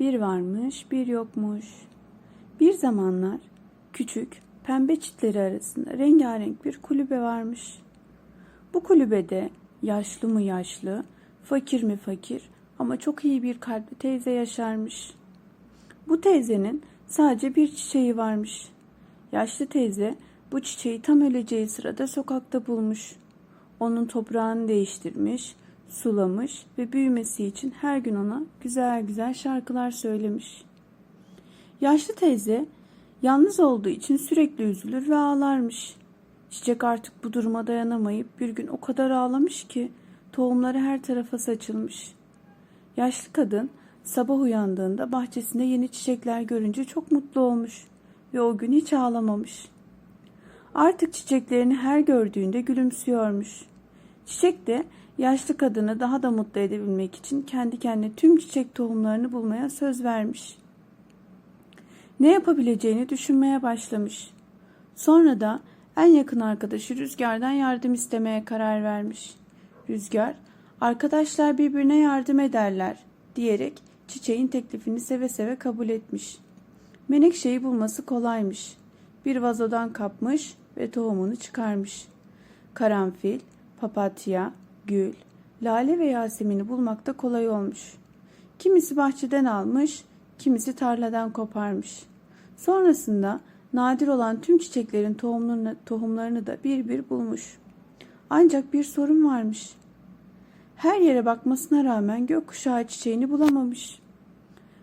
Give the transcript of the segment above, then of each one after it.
Bir varmış, bir yokmuş. Bir zamanlar küçük, pembe çitleri arasında rengarenk bir kulübe varmış. Bu kulübede yaşlı mı yaşlı, fakir mi fakir ama çok iyi bir kalpli teyze yaşarmış. Bu teyzenin sadece bir çiçeği varmış. Yaşlı teyze bu çiçeği tam öleceği sırada sokakta bulmuş. Onun toprağını değiştirmiş, sulamış ve büyümesi için her gün ona güzel güzel şarkılar söylemiş. Yaşlı teyze yalnız olduğu için sürekli üzülür ve ağlarmış. Çiçek artık bu duruma dayanamayıp bir gün o kadar ağlamış ki tohumları her tarafa saçılmış. Yaşlı kadın sabah uyandığında bahçesinde yeni çiçekler görünce çok mutlu olmuş ve o gün hiç ağlamamış. Artık çiçeklerini her gördüğünde gülümsüyormuş. Çiçek de yaşlı kadını daha da mutlu edebilmek için kendi kendine tüm çiçek tohumlarını bulmaya söz vermiş. Ne yapabileceğini düşünmeye başlamış. Sonra da en yakın arkadaşı Rüzgar'dan yardım istemeye karar vermiş. Rüzgar, arkadaşlar birbirine yardım ederler diyerek çiçeğin teklifini seve seve kabul etmiş. Menekşeyi bulması kolaymış. Bir vazodan kapmış ve tohumunu çıkarmış. Karanfil, papatya, gül, lale ve yasemini bulmakta kolay olmuş. Kimisi bahçeden almış, kimisi tarladan koparmış. Sonrasında nadir olan tüm çiçeklerin tohumlarını, tohumlarını da bir bir bulmuş. Ancak bir sorun varmış. Her yere bakmasına rağmen gökkuşağı çiçeğini bulamamış.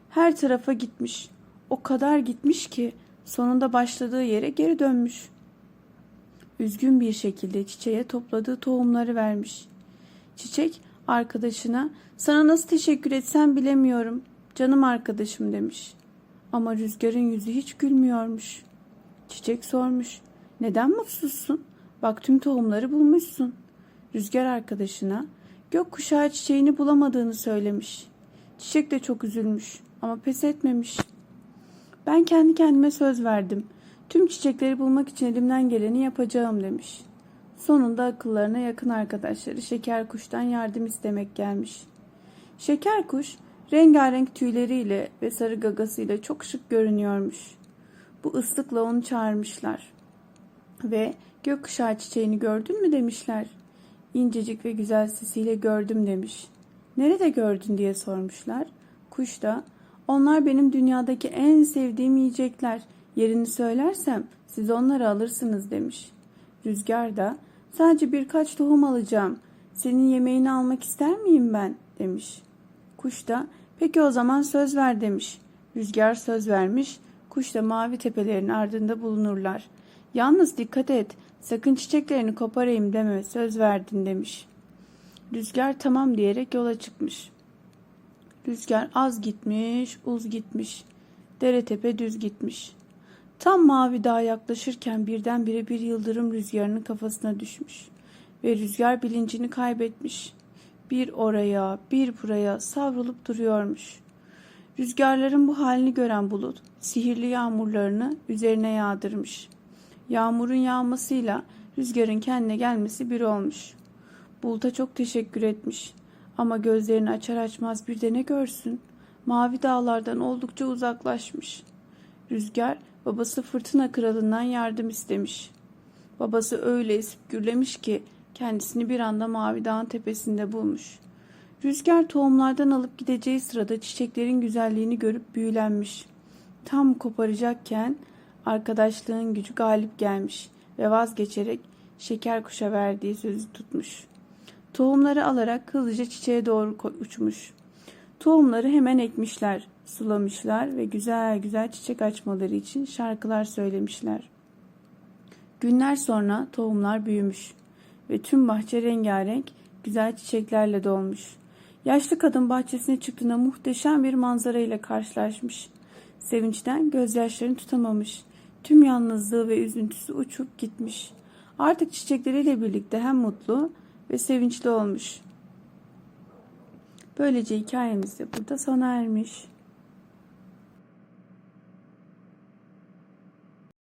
Her tarafa gitmiş. O kadar gitmiş ki sonunda başladığı yere geri dönmüş. Üzgün bir şekilde çiçeğe topladığı tohumları vermiş. Çiçek arkadaşına sana nasıl teşekkür etsem bilemiyorum. Canım arkadaşım demiş. Ama rüzgarın yüzü hiç gülmüyormuş. Çiçek sormuş. Neden mutsuzsun? Bak tüm tohumları bulmuşsun. Rüzgar arkadaşına gökkuşağı çiçeğini bulamadığını söylemiş. Çiçek de çok üzülmüş ama pes etmemiş. Ben kendi kendime söz verdim. Tüm çiçekleri bulmak için elimden geleni yapacağım demiş. Sonunda akıllarına yakın arkadaşları Şeker Kuş'tan yardım istemek gelmiş. Şeker Kuş rengarenk tüyleriyle ve sarı gagasıyla çok şık görünüyormuş. Bu ıslıkla onu çağırmışlar. Ve gökkuşağı çiçeğini gördün mü demişler. İncecik ve güzel sesiyle gördüm demiş. Nerede gördün diye sormuşlar. Kuş da onlar benim dünyadaki en sevdiğim yiyecekler. Yerini söylersem siz onları alırsınız demiş. Rüzgar da sadece birkaç tohum alacağım. Senin yemeğini almak ister miyim ben demiş. Kuş da peki o zaman söz ver demiş. Rüzgar söz vermiş. Kuş da mavi tepelerin ardında bulunurlar. Yalnız dikkat et sakın çiçeklerini koparayım deme söz verdin demiş. Rüzgar tamam diyerek yola çıkmış. Rüzgar az gitmiş, uz gitmiş. Dere tepe düz gitmiş. Tam mavi dağa yaklaşırken birdenbire bir yıldırım rüzgarının kafasına düşmüş. Ve rüzgar bilincini kaybetmiş. Bir oraya, bir buraya savrulup duruyormuş. Rüzgarların bu halini gören bulut, sihirli yağmurlarını üzerine yağdırmış. Yağmurun yağmasıyla rüzgarın kendine gelmesi bir olmuş. Bulut'a çok teşekkür etmiş. Ama gözlerini açar açmaz bir de ne görsün? Mavi dağlardan oldukça uzaklaşmış. Rüzgar babası fırtına kralından yardım istemiş. Babası öyle esip gürlemiş ki kendisini bir anda mavi dağın tepesinde bulmuş. Rüzgar tohumlardan alıp gideceği sırada çiçeklerin güzelliğini görüp büyülenmiş. Tam koparacakken arkadaşlığın gücü galip gelmiş ve vazgeçerek şeker kuşa verdiği sözü tutmuş. Tohumları alarak hızlıca çiçeğe doğru uçmuş. Tohumları hemen ekmişler, sulamışlar ve güzel güzel çiçek açmaları için şarkılar söylemişler. Günler sonra tohumlar büyümüş ve tüm bahçe rengarenk güzel çiçeklerle dolmuş. Yaşlı kadın bahçesine çıktığında muhteşem bir manzara ile karşılaşmış. Sevinçten gözyaşlarını tutamamış. Tüm yalnızlığı ve üzüntüsü uçup gitmiş. Artık çiçekleriyle birlikte hem mutlu ve sevinçli olmuş. Böylece hikayemiz de burada sona ermiş.